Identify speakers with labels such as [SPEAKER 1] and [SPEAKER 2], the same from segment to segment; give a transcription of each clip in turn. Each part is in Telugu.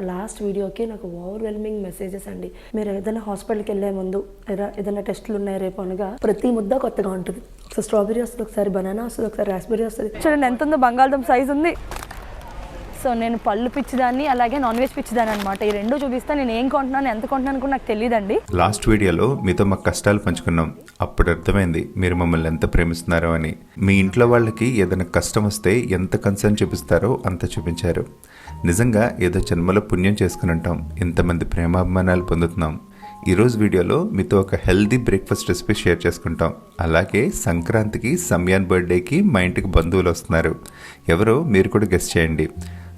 [SPEAKER 1] లాస్ట్ వీడియోకి నాకు ఓవర్వెల్మింగ్ మెసేజెస్ అండి. మీరు ఏదైనా హాస్పిటల్కి వెళ్ళే ముందు ఏదా- ఏదైనా టెస్టులు ఉన్నాయి రేపు అనగా ప్రతి ముద్ద కొత్తగా ఉంటుంది. ఒకసారి స్ట్రాబెరీ వస్తుంది ఒకసారి బనానా వస్తుంది ఒకసారి రాస్బెరీ వస్తుంది.
[SPEAKER 2] చూడండి ఎంత ఉందో బంగాళదుంప సైజ్ ఉంది. సో నేను పళ్ళు పిచ్చిదాన్ని అలాగే నాన్ వెజ్ పిచ్చిదాన్ని అనమాట ఈ రెండు చూపిస్తే నేను ఏం కొంటున్నాను ఎంత కొంటున్నాను కూడా నాకు తెలియదండి
[SPEAKER 3] లాస్ట్ వీడియోలో మీతో మా కష్టాలు పంచుకున్నాం. అప్పుడు అర్థమైంది మీరు మమ్మల్ని ఎంత ప్రేమిస్తున్నారో అని. మీ ఇంట్లో వాళ్ళకి ఏదైనా కష్టం వస్తే ఎంత కన్సర్న్ చూపిస్తారో అంత చూపించారు. నిజంగా ఏదో జన్మలో పుణ్యం చేసుకుని ఉంటాం. ఇంతమంది ప్రేమాభిమానాలు పొందుతున్నాం. ఈరోజు వీడియోలో మీతో ఒక హెల్దీ బ్రేక్ఫాస్ట్ రెసిపీ షేర్ చేసుకుంటాం. అలాగే సంక్రాంతికి సమయాన్ బర్త్డేకి మా ఇంటికి బంధువులు వస్తున్నారు. ఎవరో మీరు కూడా గెస్ట్ చేయండి.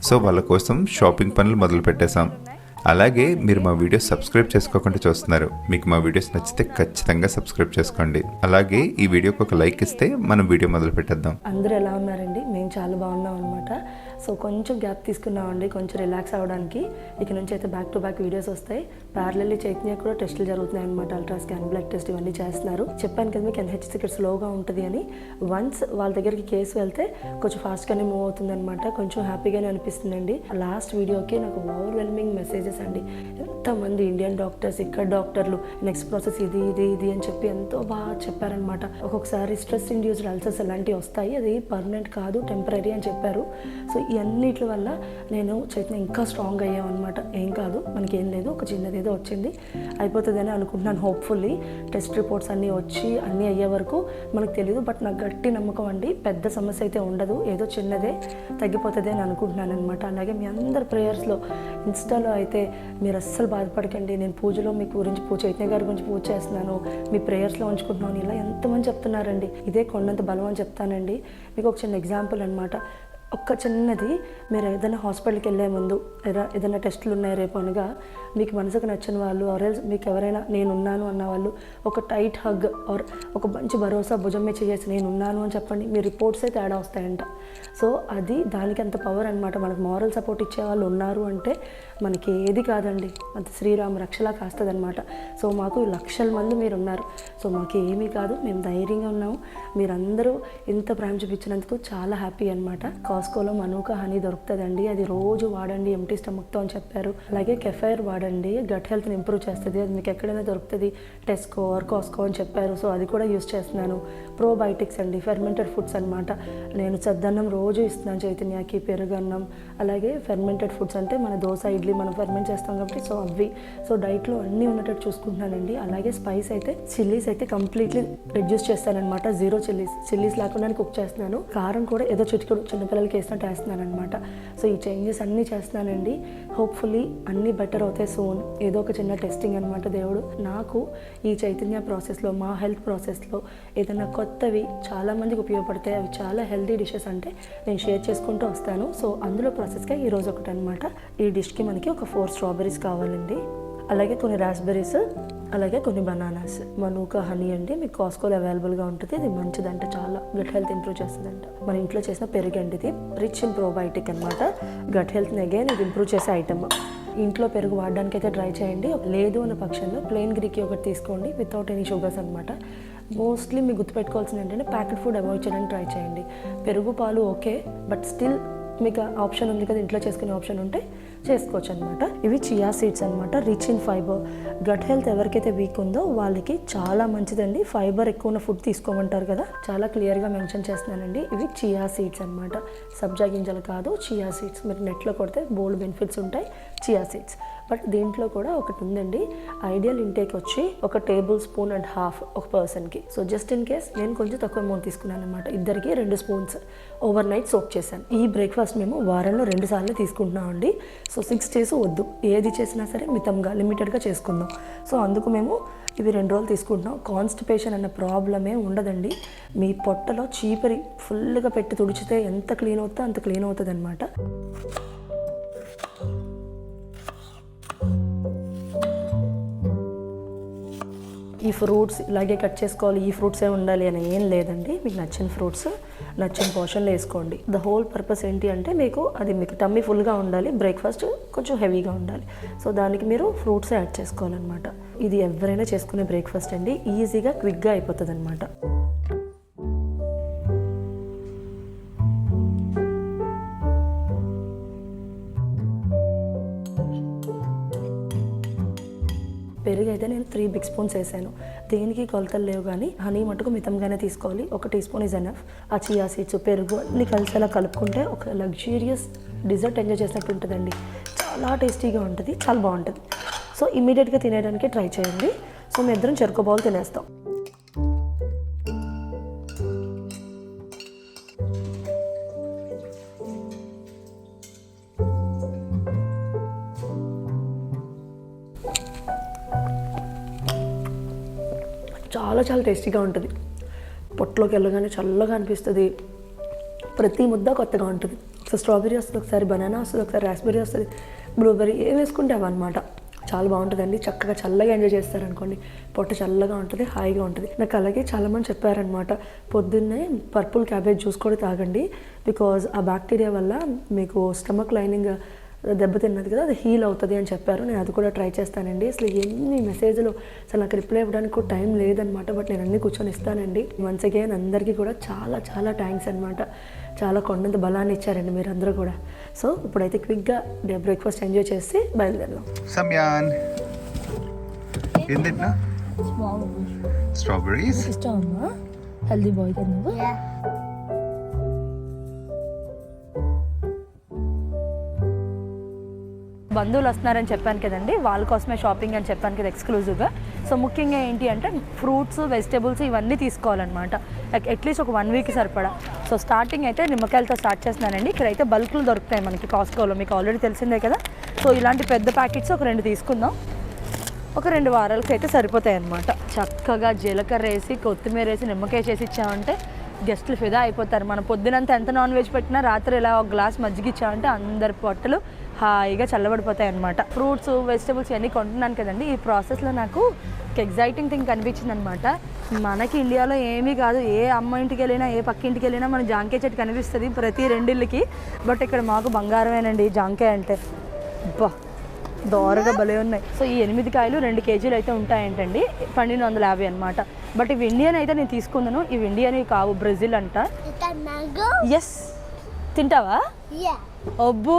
[SPEAKER 3] సో వాళ్ళ కోసం షాపింగ్ పనులు మొదలు పెట్టేశాం. అలాగే మీరు మా వీడియోస్ సబ్స్క్రైబ్ చేసుకోకుండా చూస్తున్నారు. మీకు మా వీడియోస్ నచ్చితే ఖచ్చితంగా సబ్స్క్రైబ్ చేసుకోండి. అలాగే ఈ వీడియోకి ఒక లైక్ ఇస్తే మనం వీడియో మొదలు పెట్టేద్దాం.
[SPEAKER 1] అందరూ ఎలా ఉన్నారండి? మేము చాలా బాగున్నాం అనమాట సో కొంచెం గ్యాప్ తీసుకున్నామండి కొంచెం రిలాక్స్ అవ్వడానికి ఇక నుంచి అయితే బ్యాక్ టు బ్యాక్ వీడియోస్ వస్తాయి. ప్యారలల్లీ చైతన్య కూడా టెస్టులు జరుగుతున్నాయి అనమాట అల్ట్రా స్కాన్ బ్లడ్ టెస్ట్ ఇవన్నీ చేస్తున్నారు. చెప్పాను కదా మీకు ఎన్హెచ్ ఇక్కడ స్లోగా ఉంటుంది అని. వన్స్ వాళ్ళ దగ్గరికి కేసు వెళ్తే కొంచెం ఫాస్ట్గానే మూవ్ అవుతుంది అనమాట కొంచెం హ్యాపీగానే అనిపిస్తుందండి. లాస్ట్ వీడియోకి నాకు ఓవర్వెల్మింగ్ మెసేజెస్ అండి. ఎంతమంది ఇండియన్ డాక్టర్స్ ఇక్కడ డాక్టర్లు నెక్స్ట్ ప్రాసెస్ ఇది ఇది ఇది అని చెప్పి ఎంతో బాగా చెప్పారనమాట ఒక్కొక్కసారి స్ట్రెస్ ఇండ్యూస్డ్ అల్సర్స్ అలాంటివి వస్తాయి. అది పర్మనెంట్ కాదు టెంపరీ అని చెప్పారు. సో ఇవన్నిటి వల్ల నేను చైతన్య ఇంకా స్ట్రాంగ్ అయ్యామన్నమాట. ఏం కాదు మనకి ఏం లేదు ఒక చిన్నది ఏదో వచ్చింది. అయిపోతుందని అనుకుంటున్నాను హోప్ఫుల్లీ టెస్ట్ రిపోర్ట్స్ అన్నీ వచ్చి అన్నీ అయ్యే వరకు మనకు తెలియదు బట్ నాకు గట్టి నమ్మకం అండి పెద్ద సమస్య అయితే ఉండదు. ఏదో చిన్నదే తగ్గిపోతుంది అని అనుకుంటున్నాను అనమాట అలాగే మీ అందరి ప్రేయర్స్లో ఇన్స్టాలో అయితే మీరు అస్సలు బాధపడకండి. నేను పూజలో మీ గురించి పూజ చైతన్య గారి గురించి పూజ చేస్తున్నాను. మీ ప్రేయర్స్లో ఉంచుకుంటున్నాను. ఇలా ఎంతమంది చెప్తున్నారండి. ఇదే కొండంత బలం అని చెప్తానండి. మీకు ఒక చిన్న ఎగ్జాంపుల్ అనమాట ఒక్క చిన్నది మీరు ఏదైనా హాస్పిటల్కి వెళ్ళే ముందు ఏదైనా టెస్టులు ఉన్నాయి రేపు అనగా మీకు మనసుకు నచ్చిన వాళ్ళు ఆర్ మీకు ఎవరైనా నేనున్నాను అన్న వాళ్ళు ఒక టైట్ హగ్ ఆర్ ఒక మంచి భరోసా భుజం మీద చేసి నేనున్నాను అని చెప్పండి. మీ రిపోర్ట్సే తేడా వస్తాయంట. సో అది దానికి అంత పవర్ అనమాట మనకు మారల్ సపోర్ట్ ఇచ్చే వాళ్ళు ఉన్నారు అంటే మనకి ఏది కాదండి. అంత శ్రీరామ రక్షలా కాస్తుంది అనమాట సో మాకు లక్షల మంది మీరు ఉన్నారు. సో మాకు ఏమీ కాదు. మేము ధైర్యంగా ఉన్నాము. మీరందరూ ఇంత ప్రేమ చూపించినందుకు చాలా హ్యాపీ అనమాట కాస్కోలో మనూక హనీ దొరుకుతుందండి. అది రోజు వాడండి ఎంటీ స్టమక్తో అని చెప్పారు. అలాగే కెఫైర్ వాడండి గట్ హెల్త్ని ఇంప్రూవ్ చేస్తుంది. అది మీకు ఎక్కడైనా దొరుకుతుంది. టెస్కో ఆర్ కాస్కో అని చెప్పారు. సో అది కూడా యూస్ చేస్తున్నాను. ప్రోబయోటిక్స్ అండి. ఫెర్మెంటెడ్ ఫుడ్స్ అనమాట నేను చద్దన్నం రోజు ఇస్తున్నాను చైతన్యకి పెరుగన్నం. అలాగే ఫెర్మెంటెడ్ ఫుడ్స్ అంటే మన దోశ ఇడ్లీ మనం ఫెర్మెంట్ చేస్తాం కాబట్టి సో అవి సో డైట్లో అన్నీ ఉన్నట్టు చూసుకుంటున్నానండి. అలాగే స్పైస్ అయితే చిల్లీస్ అయితే కంప్లీట్లీ రిడ్యూస్ చేస్తానమాట జీరో చిల్లీస్ చిల్లీస్ లేకుండా కుక్ చేస్తున్నాను. కారం కూడా ఏదో చిటికడు చిన్నపిల్లలకి వేసినట్టు వేస్తున్నాను అనమాట సో ఈ చేంజెస్ అన్నీ చేస్తున్నానండి. హోప్ఫుల్లీ అన్నీ బెటర్ అవుతాయి. సోన్ ఏదో ఒక చిన్న టెస్టింగ్ అనమాట దేవుడు. నాకు ఈ చైతన్య ప్రాసెస్లో మా హెల్త్ ప్రాసెస్లో ఏదైనా కొత్తవి చాలామందికి ఉపయోగపడతాయి. అవి చాలా హెల్తీ డిషెస్ అంటే నేను షేర్ చేసుకుంటూ వస్తాను. సో అందులో ప్రాసెస్గా ఈరోజు ఒకటి అనమాట ఈ డిష్కి మనకి ఒక ఫోర్ స్ట్రాబెరీస్ కావాలండి. అలాగే కొన్ని రాస్బెర్రీస్ అలాగే కొన్ని బనానాస్ మనూక హనీ అండి. మీకు కాస్కోలో అవైలబుల్గా ఉంటుంది. ఇది మంచిదంట చాలా. గట్ హెల్త్ ఇంప్రూవ్ చేస్తుందంట. మన ఇంట్లో చేసిన పెరుగండి ఇది. రిచ్ ఇన్ ప్రోబయోటిక్ అనమాట గట్ హెల్త్ని అగైన్ ఇది ఇంప్రూవ్ చేసే ఐటమ్ ఇంట్లో పెరుగు వాడడానికి అయితే ట్రై చేయండి. లేదు అన్న పక్షంలో ప్లెయిన్ గ్రీక్ ఒకటి తీసుకోండి వితౌట్ ఎనీ షుగర్స్ అనమాట మోస్ట్లీ మీకు గుర్తుపెట్టుకోవాల్సింది ఏంటంటే ప్యాకెట్ ఫుడ్ అవాయిడ్ చేయడానికి ట్రై చేయండి. పెరుగు పాలు ఓకే బట్ స్టిల్ మీకు ఆప్షన్ ఉంది కదా ఇంట్లో చేసుకునే ఆప్షన్ ఉంటే చేసుకోవచ్చు అనమాట ఇవి చియా సీడ్స్ అనమాట rich in fibre gut health ఎవరికైతే వీక్ ఉందో వాళ్ళకి చాలా మంచిదండి. ఫైబర్ ఎక్కువ ఉన్న ఫుడ్ తీసుకోమంటారు కదా. చాలా క్లియర్గా మెన్షన్ చేస్తున్నానండి. ఇవి చియా సీడ్స్ అనమాట సబ్జా గింజలు కాదు చియా సీడ్స్ మీరు నెట్లో కొడితే బోల్డ్ బెనిఫిట్స్ ఉంటాయి. చియా సీడ్స్ బట్ దీంట్లో కూడా ఒకటి ఉందండి. ఐడియల్ ఇంటేక్ వచ్చి ఒక టేబుల్ స్పూన్ అండ్ హాఫ్ ఒక పర్సన్కి సో జస్ట్ ఇన్ కేస్ నేను కొంచెం తక్కువ అమౌంట్ తీసుకున్నాను అనమాట ఇద్దరికి రెండు స్పూన్స్ ఓవర్ నైట్ సోక్ చేశాను. ఈ బ్రేక్ఫాస్ట్ మేము వారంలో రెండు సార్లు తీసుకుంటున్నాం అండి. సో సిక్స్ డేస్ వద్దు. ఏది చేసినా సరే మితంగా లిమిటెడ్గా చేసుకుందాం. సో అందుకు మేము ఇవి రెండు రోజులు తీసుకుంటున్నాం. కాన్స్టిపేషన్ అన్న ప్రాబ్లమే ఉండదండి. మీ పొట్టలో చీపరి ఫుల్గా పెట్టి తుడిచితే ఎంత క్లీన్ అవుతుందో అంత క్లీన్ అవుతుంది అనమాట ఈ ఫ్రూట్స్ ఇలాగే కట్ చేసుకోవాలి ఈ ఫ్రూట్సే ఉండాలి అని ఏం లేదండి. మీకు నచ్చిన ఫ్రూట్స్ నచ్చిన పోర్షన్లో వేసుకోండి. ద హోల్ పర్పస్ ఏంటి అంటే మీకు అది మీకు టమ్మీ ఫుల్గా ఉండాలి బ్రేక్ఫాస్ట్ కొంచెం హెవీగా ఉండాలి. సో దానికి మీరు ఫ్రూట్స్ యాడ్ చేసుకోవాలన్నమాట. ఇది ఎవరైనా చేసుకునే బ్రేక్ఫాస్ట్ అండి ఈజీగా క్విక్గా అయిపోతుంది అనమాట అయితే స్పూన్స్ వేసాను. దేనికి కొలతలు లేవు కానీ హనీ మటుకు మితంగానే తీసుకోవాలి. ఒక టీ స్పూన్ ఇస్ ఎనఫ్ ఆ చియా సీడ్స్ పెరుగు అన్ని కలిసేలా కలుపుకుంటే ఒక లగ్జూరియస్ డిజర్ట్ ఎంజాయ్ చేసినట్టు ఉంటుందండి. చాలా టేస్టీగా ఉంటుంది. చాలా బాగుంటుంది. సో ఇమీడియట్గా తినేయడానికి ట్రై చేయండి. సో మీ ఇద్దరం చెరుకు బౌల్ తినేస్తాం. చాలా చాలా టేస్టీగా ఉంటుంది. పొట్లోకి వెళ్ళగానే చల్లగా అనిపిస్తుంది. ప్రతి ముద్ద కొత్తగా ఉంటుంది. ఒకసారి స్ట్రాబెరీ వస్తుంది ఒకసారి బనానా వస్తుంది ఒకసారి రాస్బెర్రీ వస్తుంది. బ్లూబెర్రీ ఏం వేసుకుంటే అవన్నమాట చాలా బాగుంటుందండి. చక్కగా చల్లగా ఎంజాయ్ చేస్తారనుకోండి. పొట్ట చల్లగా ఉంటుంది హాయిగా ఉంటుంది. నాకు అలాగే చాలామంది చెప్పారనమాట పొద్దున్నే పర్పుల్ క్యాబేజ్ జ్యూస్ కూడా తాగండి. బికాజ్ ఆ బ్యాక్టీరియా వల్ల మీకు స్టమక్ లైనింగ్ దెబ్బతిన్నది కదా అది హీల్ అవుతుంది అని చెప్పారు. నేను అది కూడా ట్రై చేస్తానండి. అసలు ఎన్ని మెసేజ్లు అసలు నాకు రిప్లై ఇవ్వడానికి కూడా టైం లేదనమాట బట్ నేను అన్ని కూర్చొని ఇస్తానండి. వన్స్ అగైన్ అందరికీ కూడా చాలా చాలా థ్యాంక్స్ అనమాట చాలా కొండంత బలాన్ని ఇచ్చారండి మీరు అందరూ కూడా. సో ఇప్పుడైతే క్విక్గా బ్రేక్ఫాస్ట్ ఎంజాయ్ చేసి బయలుదేరదాం.
[SPEAKER 3] సమ్యాన్ స్ట్రాబెరీస్
[SPEAKER 1] హెల్దీ బాయ్ కదా
[SPEAKER 2] బంధువులు వస్తున్నారని చెప్పాను కదండి వాళ్ళ కోసమే షాపింగ్ అని చెప్పాను కదా ఎక్స్క్లూజివ్గా సో ముఖ్యంగా ఏంటి అంటే ఫ్రూట్స్ వెజిటేబుల్స్ ఇవన్నీ తీసుకోవాలన్నమాట. లైక్ అట్లీస్ట్ ఒక వన్ వీక్ సరిపడా. సో స్టార్టింగ్ అయితే నిమ్మకాయలతో స్టార్ట్ చేస్తున్నానండి. ఇక్కడైతే బల్క్లు దొరుకుతాయి మనకి కాస్కోలో మీకు ఆల్రెడీ తెలిసిందే కదా. సో ఇలాంటి పెద్ద ప్యాకెట్స్ ఒక రెండు తీసుకుందాం. ఒక రెండు వారాలకి అయితే సరిపోతాయి అన్నమాట. చక్కగా జీలకర్ర వేసి కొత్తిమీర వేసి నిమ్మకాయ చేసి ఇచ్చామంటే గెస్ట్లు ఫిదా అయిపోతారు. మన పొద్దునంత ఎంత నాన్ వెజ్ పెట్టినా రాత్రి ఇలా ఒక గ్లాస్ మజ్జిగిచ్చామంటే అందరి పొట్టలు హాయిగా చల్లబడిపోతాయి అనమాట ఫ్రూట్స్ వెజిటబుల్స్ ఇవన్నీ కొంటున్నాను కదండి. ఈ ప్రాసెస్లో నాకు ఒక ఎగ్జైటింగ్ థింగ్ కనిపించింది అనమాట మనకి ఇండియాలో ఏమీ కాదు. ఏ అమ్మ ఇంటికి వెళ్ళినా ఏ పక్క ఇంటికి వెళ్ళినా మన జాంకాయ చెట్టు కనిపిస్తుంది ప్రతి రెండిళ్ళకి. బట్ ఇక్కడ మాకు బంగారమేనండి జాంకాయ అంటే. బా దోరగా భలే ఉన్నాయి. సో ఈ ఎనిమిది కాయలు రెండు కేజీలు అయితే ఉంటాయంటండి. పన్నెండు వందల యాభై అనమాట బట్ ఇవి ఇండియన్ అయితే నేను తీసుకున్నాను. ఇవి ఇండియన్ కావు బ్రెజిల్ అంట? ఎస్ తింటావా. అబ్బో.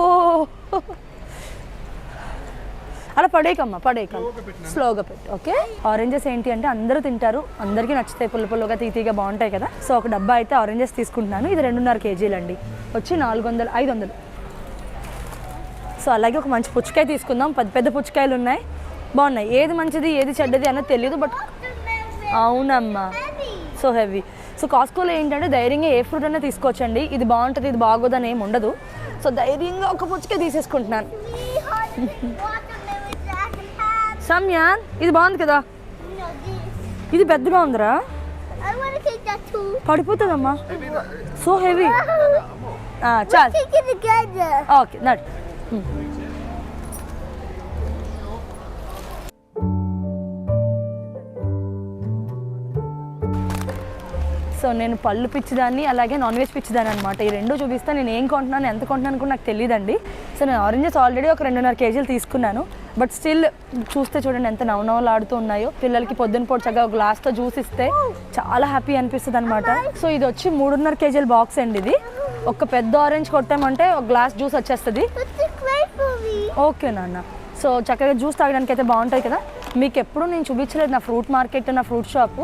[SPEAKER 2] అలా పడేకమ్మా పడేకమ్మ స్లోగా పెట్టు ఓకే? ఆరెంజెస్ ఏంటి అంటే అందరూ తింటారు అందరికీ నచ్చుతాయి పుల్ల పుల్లగా తీతీగా బాగుంటాయి కదా. సో ఒక డబ్బా అయితే ఆరెంజెస్ తీసుకుంటున్నాను. ఇది రెండున్నర కేజీలు అండి. వచ్చి నాలుగు వందలు ఐదు వందలు సో అలాగే ఒక మంచి పుచ్చకాయ తీసుకుందాం. పెద్ద పెద్ద పుచ్చకాయలు ఉన్నాయి. బాగున్నాయి. ఏది మంచిది ఏది చెడ్డది అన్నది తెలియదు బట్ అవునమ్మా. సో హెవీ సో కాస్కోలో ఏంటంటే ధైర్యంగా ఏ ఫ్రూట్ అయినా తీసుకోవచ్చండి ఇది బాగుంటుంది ఇది బాగోదని ఏమి ఉండదు సో ధైర్యంగా ఒక పుచ్చకాయ తీసేసుకుంటున్నాను. సమ్యాన్ ఇది బాగుంది కదా. ఇది పెద్దగా ఉందిరా. పడిపోతుందమ్మా సో హెవీ చాలు. ఓకే నట్ సో నేను పళ్ళు పిచ్చిదాన్ని అలాగే నాన్ వెజ్ పిచ్చిదాన్ని అనమాట ఈ రెండు చూపిస్తే నేను ఏం కొంటున్నాను ఎంత కొంటున్నాను కూడా నాకు తెలియదండి సో నేను ఆరెంజెస్ ఆల్రెడీ ఒక రెండున్నర కేజీలు తీసుకున్నాను. బట్ స్టిల్ చూస్తే చూడండి ఎంత నవనవలాడుతూ ఉన్నాయో. పిల్లలకి పొద్దున పూట చక్కగా ఒక గ్లాస్తో జ్యూస్ ఇస్తే చాలా హ్యాపీ అనిపిస్తుంది అనమాట సో ఇది వచ్చి మూడున్నర కేజీల బాక్స్ అండి ఇది. ఒక పెద్ద ఆరెంజ్ కొట్టామంటే ఒక గ్లాస్ జ్యూస్ వచ్చేస్తుంది? ఓకే నాన్న. సో చక్కగా జ్యూస్ తాగడానికి అయితే బాగుంటాయి కదా. మీకు ఎప్పుడు నేను చూపించలేదు నా ఫ్రూట్ మార్కెట్ నా ఫ్రూట్ షాపు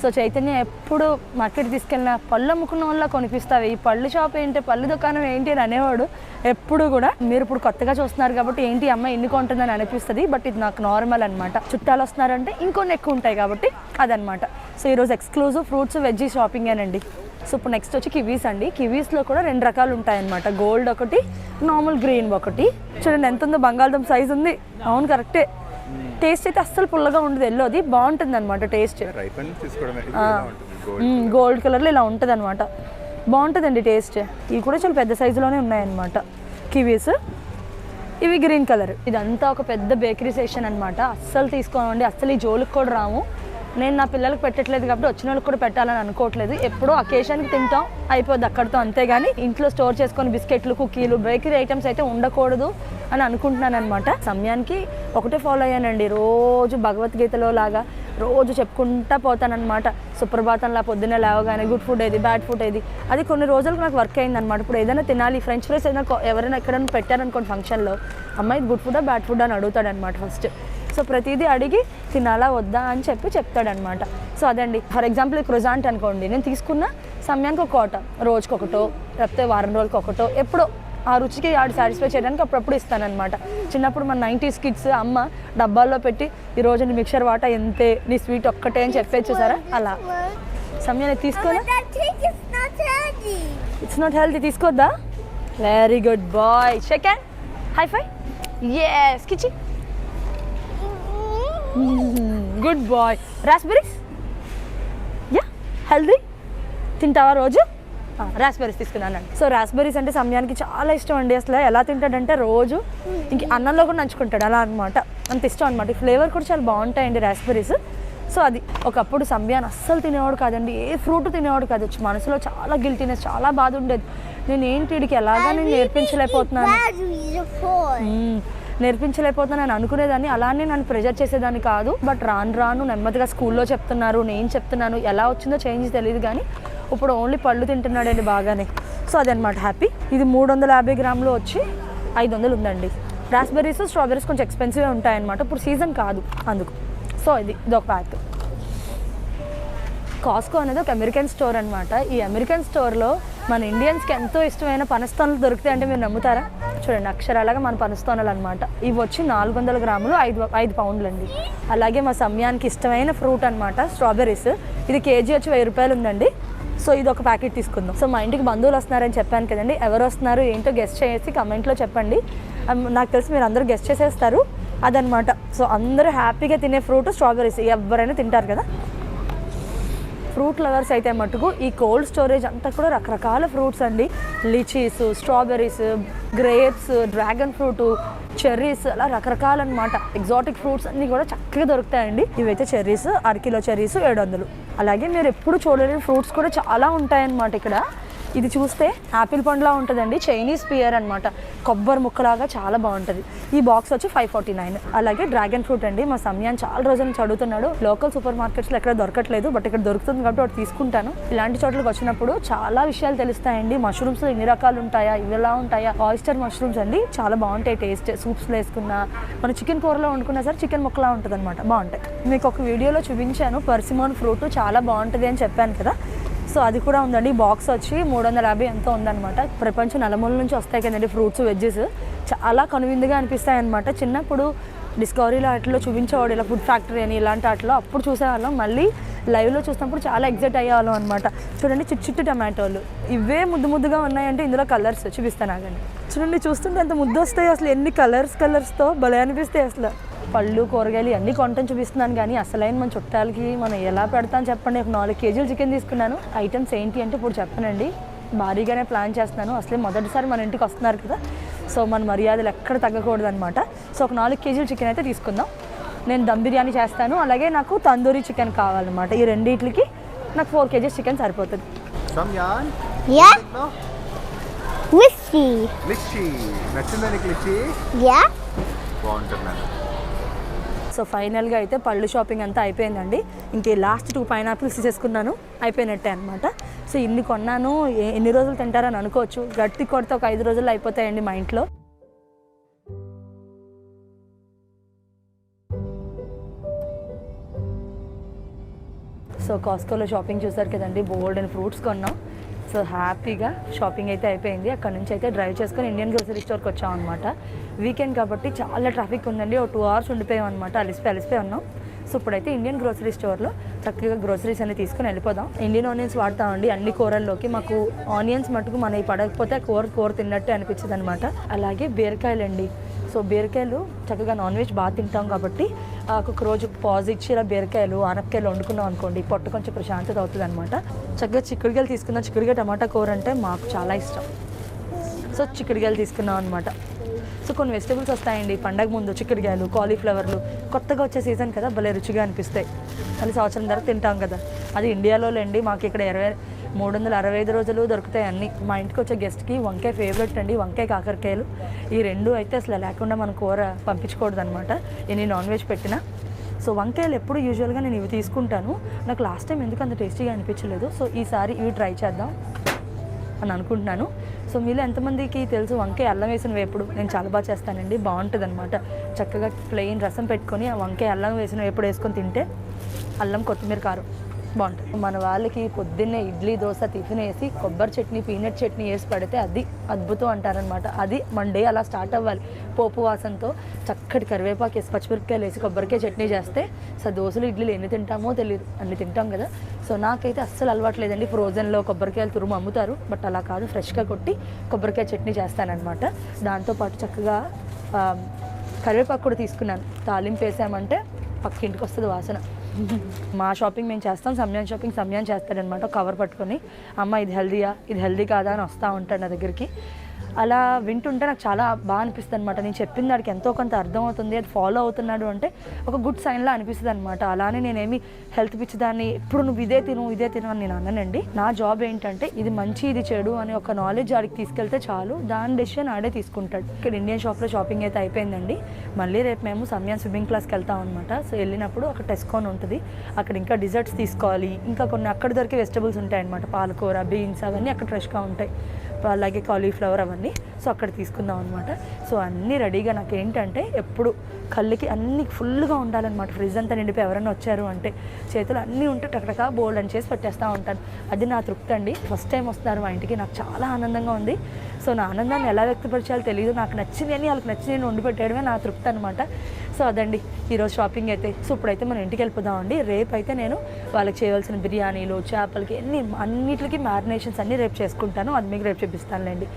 [SPEAKER 2] సో చైతన్య ఎప్పుడు మార్కెట్ తీసుకెళ్ళిన పళ్ళు అమ్ముకున్న వాళ్ళ కొనిపిస్తావు. ఈ పళ్ళు షాప్ ఏంటి పళ్ళు దుకాణం ఏంటి అని అనేవాడు ఎప్పుడు కూడా మీరు ఇప్పుడు కొత్తగా చూస్తున్నారు కాబట్టి ఏంటి ఈ అమ్మాయి ఎన్ని కొంటుందని అనిపిస్తుంది బట్ ఇది నాకు నార్మల్ అనమాట చుట్టాలు వస్తున్నారంటే ఇంకొన్ని ఎక్కువ ఉంటాయి కాబట్టి అదనమాట సో ఈరోజు ఎక్స్క్లూజివ్ ఫ్రూట్స్ వెజ్జీ షాపింగేనండి సో ఇప్పుడు నెక్స్ట్ వచ్చి కివీస్ అండి. కివీస్లో కూడా రెండు రకాలు ఉంటాయన్నమాట. గోల్డ్ ఒకటి నార్మల్ గ్రీన్ ఒకటి. చూడండి ఎంత ఉందో బంగాళదుంప సైజ్ ఉంది. అవును కరెక్టే టేస్ట్ అయితే అస్సలు పుల్లగా ఉండదు. ఎల్లోది బాగుంటుంది అనమాట టేస్ట్ గోల్డ్ కలర్లో ఇలా ఉంటుంది? అనమాట బాగుంటుందండి టేస్ట్ ఇవి కూడా చాలా పెద్ద సైజులోనే ఉన్నాయన్నమాట. కివీస్ ఇవి గ్రీన్ కలర్ ఇదంతా ఒక పెద్ద బేకరీ సెక్షన్ అనమాట అస్సలు తీసుకోనండి అస్సలు ఈ జోలికి కూడా రాము. నేను నా పిల్లలకు పెట్టట్లేదు కాబట్టి వచ్చిన వాళ్ళకి కూడా పెట్టాలని అనుకోవట్లేదు. ఎప్పుడో అకేషన్కి తింటాం అయిపోద్ది అక్కడితో అంతేగాని ఇంట్లో స్టోర్ చేసుకొని బిస్కెట్లు కుకీలు బేకరీ ఐటమ్స్ అయితే ఉండకూడదు అని అనుకుంటున్నాను అనమాట సమయానికి ఒకటే ఫాలో అయ్యానండి. రోజు భగవద్గీతలో లాగా రోజు చెప్పుకుంటా పోతానమాట సుప్రభాతంలా పొద్దున్న లేవగానే గుడ్ ఫుడ్ ఏది బ్యాడ్ ఫుడ్ ఏది. అది కొన్ని రోజులకు నాకు వర్క్ అయింది అనమాట ఇప్పుడు ఏదైనా తినాలి ఫ్రెంచ్ ఫ్రైస్ ఏదైనా ఎవరైనా ఎక్కడైనా పెట్టారనుకోండి ఫంక్షన్లో అమ్మాయి గుడ్ ఫుడా బ్యాడ్ ఫుడ్ అని అడుగుతాడనమాట ఫస్ట్. సో ప్రతిదీ అడిగి తినాలా వద్దా అని చెప్పి చెప్తాడనమాట. సో అదండి. ఫర్ ఎగ్జాంపుల్ క్రొజాంట్ అనుకోండి. నేను తీసుకున్న సమయానికి ఒక కోట రోజుకి ఒకటో లేకపోతే వారం రోజులకి ఒకటో ఎప్పుడో. ఆ రుచికి ఆడు సాటిస్ఫై చేయడానికి అప్పుడప్పుడు ఇస్తానన్నమాట చిన్నప్పుడు మన నైంటీస్ కిడ్స్ అమ్మ డబ్బాల్లో పెట్టి ఈ రోజు నీ మిక్సర్ వాట ఎంతే? నీ స్వీట్ ఒక్కటే అని చెప్పేది చూసారా? అలా. సమయాన్ని తీసుకోలే
[SPEAKER 4] healthy.
[SPEAKER 2] It's not healthy తీసుకోద్దా? Very good boy second high five yes కిచి good boy raspberries yeah healthy తింటావా రోజు? రాస్బెరీస్ తీసుకున్నానండి. సో రాస్బెరీస్ అంటే సమయానికి చాలా ఇష్టం అండి అసలు. ఎలా తింటాడంటే రోజు ఇంక అన్నంలో కూడా నంచుకుంటాడు. అలా అనమాట అంత ఇష్టం అనమాట ఫ్లేవర్ కూడా చాలా బాగుంటాయండి రాస్బెరీస్ సో అది ఒకప్పుడు సంబ్యాన్ అస్సలు తినేవాడు కాదండి. ఏ ఫ్రూట్ తినేవాడు కాదు. మనసులో చాలా గిల్టీనెస్ చాలా బాధ ఉండేది. నేను ఏంటి వీడికి ఎలాగా నేను నేర్పించలేకపోతున్నాను? నేర్పించలేకపోతే నేను అనుకునేదాన్ని అలానే నన్ను ప్రెజర్ చేసేదాన్ని కాదు. బట్ రాను రాను నెమ్మదిగా స్కూల్లో చెప్తున్నారు నేను చెప్తున్నాను ఎలా వచ్చిందో చేంజ్ తెలియదు కానీ ఇప్పుడు ఓన్లీ పళ్ళు తింటున్నాడండి బాగానే. సో అదనమాట హ్యాపీ. ఇది మూడు వందల యాభై గ్రాములు వచ్చి ఐదు వందలు ఉందండి. రాస్బెర్రీస్ స్ట్రాబెర్రీస్ కొంచెం ఎక్స్పెన్సివ్గా ఉంటాయన్నమాట. ఇప్పుడు సీజన్ కాదు అందుకు. సో ఇది ఇదొక ప్యాక్. కాస్కో అనేది ఒక అమెరికన్ స్టోర్ అనమాట ఈ అమెరికన్ స్టోర్లో మన ఇండియన్స్కి ఎంతో ఇష్టమైన పనస్తోనలు దొరుకుతాయి అంటే మీరు నమ్ముతారా? చూడండి అక్షరాలుగా మన పనస్తోనలు అనమాట ఇవి వచ్చి నాలుగు వందల గ్రాములు ఐదు ఐదు పౌండ్లు అండి అలాగే మా సమయానికి ఇష్టమైన ఫ్రూట్ అనమాట స్ట్రాబెర్రీస్. ఇది కేజీ వచ్చి వెయ్యి రూపాయలు ఉందండి. సో ఇది ఒక ప్యాకెట్ తీసుకుందాం. సో మా ఇంటికి బంధువులు వస్తున్నారని చెప్పాను కదండి. ఎవరు వస్తున్నారు ఏంటో గెస్ట్ చేసి కమెంట్లో చెప్పండి. నాకు తెలిసి మీరు అందరూ గెస్ట్ చేసేస్తారు. అదనమాట సో అందరూ హ్యాపీగా తినే ఫ్రూట్ స్ట్రాబెర్రీస్. ఎవరైనా తింటారు కదా? ఫ్రూట్ లవర్స్ అయితే మటుకు ఈ కోల్డ్ స్టోరేజ్ అంతా కూడా రకరకాల ఫ్రూట్స్ అండి. Lychees strawberries grapes dragon fruit cherries అలా రకరకాల అనమాట ఎగ్జాటిక్ ఫ్రూట్స్ అన్నీ కూడా చక్కగా దొరుకుతాయండి. ఇవైతే చెర్రీస్ అరకిలో చెర్రీస్ ఏడు వందలు. అలాగే మీరు ఎప్పుడు చూడలేని ఫ్రూట్స్ కూడా చాలా ఉంటాయన్నమాట ఇక్కడ. ఇది చూస్తే యాపిల్ పండులా ఉంటుందండి. చైనీస్ పియర్ అనమాట కొబ్బరి ముక్కలాగా చాలా బాగుంటుంది. ఈ బాక్స్ వచ్చి ఫైవ్ ఫార్టీ నైన్ అలాగే డ్రాగన్ ఫ్రూట్ అండి. మా సమయాన్ని చాలా రోజుల నుంచి అడుగుతున్నాడు. లోకల్ సూపర్ మార్కెట్స్లో ఎక్కడ దొరకట్లేదు బట్ ఇక్కడ దొరుకుతుంది కాబట్టి ఒకటి తీసుకుంటాను. ఇలాంటి చోట్లకి వచ్చినప్పుడు చాలా విషయాలు తెలుస్తాయండి. మష్రూమ్స్ ఎన్ని రకాలు ఉంటాయా ఇవి ఎలా ఉంటాయా? ఆయిస్టర్ మష్రూమ్స్ అండి. చాలా బాగుంటాయి టేస్ట్ సూప్స్లో వేసుకున్నా మన చికెన్ కూరలో వండుకున్నా సరే చికెన్ ముక్కలా ఉంటుంది అనమాట బాగుంటాయి. మీకు ఒక వీడియోలో చూపించాను. పర్సిమోన్ ఫ్రూట్ చాలా బాగుంటుంది అని చెప్పాను కదా. సో అది కూడా ఉందండి. బాక్స్ వచ్చి మూడు వందల యాభై ఎంతో ఉందన్నమాట. ప్రపంచం నలమూల నుంచి వస్తాయి కదండి ఫ్రూట్స్ వెజ్జెస్. చాలా కనువిందుగా అనిపిస్తాయి అనమాట చిన్నప్పుడు డిస్కవరీలో వాటిలో చూపించేవాడు ఇలా ఫుడ్ ఫ్యాక్టరీ అని ఇలాంటి వాటిలో అప్పుడు చూసేవాళ్ళం. మళ్ళీ లైవ్లో చూసినప్పుడు చాలా ఎగ్జైట్ అయ్యేవాళ్ళం అనమాట చూడండి చిట్ చిట్టు టమాటోలు. ఇవే ముద్దు ముద్దుగా ఉన్నాయంటే ఇందులో కలర్స్ చూపిస్తాను ఆగండి. చూడండి చూస్తుంటే ఎంత ముద్దు వస్తాయి అసలు ఎన్ని కలర్స్ కలర్స్తో భలే అనిపిస్తాయి అసలు. పళ్ళు కూరగాయలు అన్నీ కొంటం చూపిస్తున్నాను కానీ అసలైన మన చుట్టాలకి మనం ఎలా పెడతాం చెప్పండి. ఒక నాలుగు కేజీలు చికెన్ తీసుకున్నాను. ఐటమ్స్ ఏంటి అంటే ఇప్పుడు చెప్పనండి. భారీగానే ప్లాన్ చేస్తున్నాను. అసలే మొదటిసారి మన ఇంటికి వస్తున్నారు కదా. సో మన మర్యాదలు ఎక్కడ తగ్గకూడదు అనమాట సో ఒక నాలుగు కేజీలు చికెన్ అయితే తీసుకుందాం. నేను దమ్ బిర్యానీ చేస్తాను. అలాగే నాకు తందూరి చికెన్ కావాలన్నమాట. ఈ రెండింటికి నాకు ఫోర్ కేజీస్ చికెన్ సరిపోతుంది.
[SPEAKER 3] లిచ్చి నచ్చిందా నీకు
[SPEAKER 4] Yeah?
[SPEAKER 2] సో ఫైనల్గా అయితే పళ్ళు షాపింగ్ అంతా అయిపోయిందండి. ఇంకే లాస్ట్ టూ పైనాపిల్స్ తీసేసుకున్నాను అయిపోయినట్టే అనమాట సో ఇన్ని కొన్నాను. ఎన్ని రోజులు తింటారని అనుకోవచ్చు. గట్టి కొడితే ఒక ఐదు రోజులు అయిపోతాయండి మా ఇంట్లో. సో కాస్కోలో షాపింగ్ చూసారు కదండి. బోల్డ్ అండ్ ఫ్రూట్స్ కొన్నాం. సో హ్యాపీగా షాపింగ్ అయితే అయిపోయింది. అక్కడ నుంచి అయితే డ్రైవ్ చేసుకొని ఇండియన్ గ్రోసరీ స్టోర్కి వచ్చాం అనమాట వీకెండ్ కాబట్టి చాలా ట్రాఫిక్ ఉందండి. ఒక టూ అవర్స్ ఉండిపోయాం అనమాట అలిసిపోయి అలిసిపోయి ఉన్నాం. సో ఇప్పుడైతే ఇండియన్ గ్రోసరీ స్టోర్లో చక్కగా గ్రోసరీస్ అన్ని తీసుకొని వెళ్ళిపోదాం. ఇండియన్ ఆనియన్స్ వాడతామండి. అన్ని కూరల్లోకి మాకు ఆనియన్స్ మటుకు మనకి పడకపోతే ఆ కూర కూర తిన్నట్టే అనిపించదు అనమాట అలాగే బీరకాయలండి. సో బీరకాయలు చక్కగా నాన్ వెజ్ బాగా తింటాం కాబట్టి ఆ, ఒక్కొక్క రోజు పాజ్ ఇచ్చి ఇలా బీరకాయలు ఆనపకాయలు వండుకున్నాం అనుకోండి పొట్ట కొంచెం ప్రశాంతత అవుతుంది అనమాట చక్కగా చిక్కుడుకాయలు తీసుకున్నాం చిక్కుడుకాయ టమాటా కూర అంటే మాకు చాలా ఇష్టం. సో చిక్కుడుకాయలు తీసుకున్నాం అనమాట సో కొన్ని వెజిటబుల్స్ వస్తాయండి పండగ ముందు చిక్కుడుకాయలు కాలీఫ్లవర్లు కొత్తగా వచ్చే సీజన్ కదా భలే రుచిగా అనిపిస్తాయి. మళ్ళీ సంవత్సరం ధర తింటాం కదా. అది ఇండియాలో లేండి మాకు ఇక్కడ ఇరవై మూడు వందల అరవై ఐదు రోజులు దొరుకుతాయి అన్ని. మా ఇంటికి వచ్చే గెస్ట్కి వంకాయ ఫేవరెట్ అండి వంకాయ కాకరకాయలు. ఈ రెండు అయితే అసలు లేకుండా మన కూర పంపించకూడదు అనమాట ఎన్ని నాన్ వెజ్ పెట్టినా. సో వంకాయలు ఎప్పుడు యూజువల్గా నేను ఇవి తీసుకుంటాను. నాకు లాస్ట్ టైం ఎందుకు అంత టేస్టీగా అనిపించలేదు. సో ఈసారి ఇవి ట్రై చేద్దాం అని అనుకుంటున్నాను. సో మీలో ఎంతమందికి తెలుసు వంకాయ అల్లం వేసిన వేపుడు నేను చాలా బాగా చేస్తానండి. బాగుంటుంది అనమాట చక్కగా ప్లెయిన్ రసం పెట్టుకొని ఆ వంకాయ అల్లం వేసిన వేపుడు వేసుకొని తింటే అల్లం కొత్తిమీర కారం. బాగుంటుంది. మన వాళ్ళకి పొద్దున్నే ఇడ్లీ దోశ టిఫిన్ వేసి కొబ్బరి చట్నీ పీనట్ చట్నీ వేసి పడితే అది అద్భుతం అంటారనమాట. అది మన డే అలా స్టార్ట్ అవ్వాలి. పోపు వాసనతో చక్కటి కరివేపాకు వేసి పచ్చిమిరపకాయలు వేసి కొబ్బరికాయ చట్నీ చేస్తే సో దోశలు ఇడ్లీలు ఎన్ని తింటామో తెలియదు అన్ని తింటాం కదా. సో నాకైతే అస్సలు అలవాట్లేదండి ఫ్రోజన్లో కొబ్బరికాయలు తురుము అమ్ముతారు. బట్ అలా కాదు ఫ్రెష్గా కొట్టి కొబ్బరికాయ చట్నీ చేస్తానన్నమాట దాంతోపాటు చక్కగా కరివేపాకు కూడా తీసుకున్నాను. తాలింపు వేసామంటే పక్కింటికి వస్తుంది వాసన. మా షాపింగ్ మేము చేస్తాం సమయాన్ షాపింగ్ సమయాన్ చేస్తాడనమాట కవర్ పట్టుకొని. అమ్మ ఇది హెల్దీయా ఇది హెల్దీ కాదా అని వస్తూ ఉంటాడు నా దగ్గరికి. అలా వింటుంటే నాకు చాలా బాగా అనిపిస్తుంది అనమాట నేను చెప్పిన దానికి ఎంతో కొంత అర్థం అవుతుంది అది ఫాలో అవుతున్నాడు అంటే ఒక గుడ్ సైన్లా అనిపిస్తుంది అనమాట అలానే నేనేమి హెల్త్ పిచ్చిదాన్ని ఎప్పుడు నువ్వు ఇదే తిను ఇదే తిను అని నేను అన్నానండి నా జాబ్ ఏంటంటే ఇది మంచి ఇది చెడు అని ఒక నాలెడ్జ్ ఆడికి తీసుకెళ్తే చాలు దాని డెసిషన్ ఆడే తీసుకుంటాడు. ఇక్కడ ఇండియన్ షాప్లో షాపింగ్ అయితే అయిపోయిందండి. మళ్ళీ రేపు మేము సమయాన్ స్విమ్మింగ్ క్లాస్కి వెళ్తాం అనమాట సో వెళ్ళినప్పుడు అక్కడ టెస్కోన్ ఉంటుంది. అక్కడ ఇంకా డిజర్ట్స్ తీసుకోవాలి. ఇంకా కొన్ని అక్కడ దొరికే వెజిటబుల్స్ ఉంటాయి అనమాట పాలకూర బీన్స్ అవన్నీ అక్కడ ఫ్రెష్గా ఉంటాయి. అలాగే కాలీఫ్లవర్ అవన్నీ. సో అక్కడ తీసుకుందాం అనమాట సో అన్నీ రెడీగా నాకు ఏంటంటే ఎప్పుడు కళ్ళకి అన్ని ఫుల్గా ఉండాలన్నమాట. ఫ్రిడ్జ్ అంతా నిండిపోయి ఎవరైనా వచ్చారు అంటే చేతులు అన్నీ ఉంటే టకటకా బోల్డ్ అని చేసి పెట్టేస్తూ ఉంటాను. అది నా తృప్తి అండి. ఫస్ట్ టైం వస్తున్నారు మా ఇంటికి. నాకు చాలా ఆనందంగా ఉంది. సో నా ఆనందాన్ని ఎలా వ్యక్తపరచాలో తెలియదు నాకు నచ్చింది అని వాళ్ళకి నచ్చింది నేను వండి పెట్టేయడమే నా తృప్తి అనమాట సో అదండి. ఈరోజు షాపింగ్ అయితే. సో ఇప్పుడైతే మనం ఇంటికి వెళ్ళిపోదామండి. రేపు అయితే నేను వాళ్ళకి చేయవలసిన బిర్యానీలు చేపలకి అన్ని అన్నిటికీ మ్యారినేషన్స్ అన్నీ రేపు చేసుకుంటాను. అది మీకు రేపు చూపిస్తానులేండి.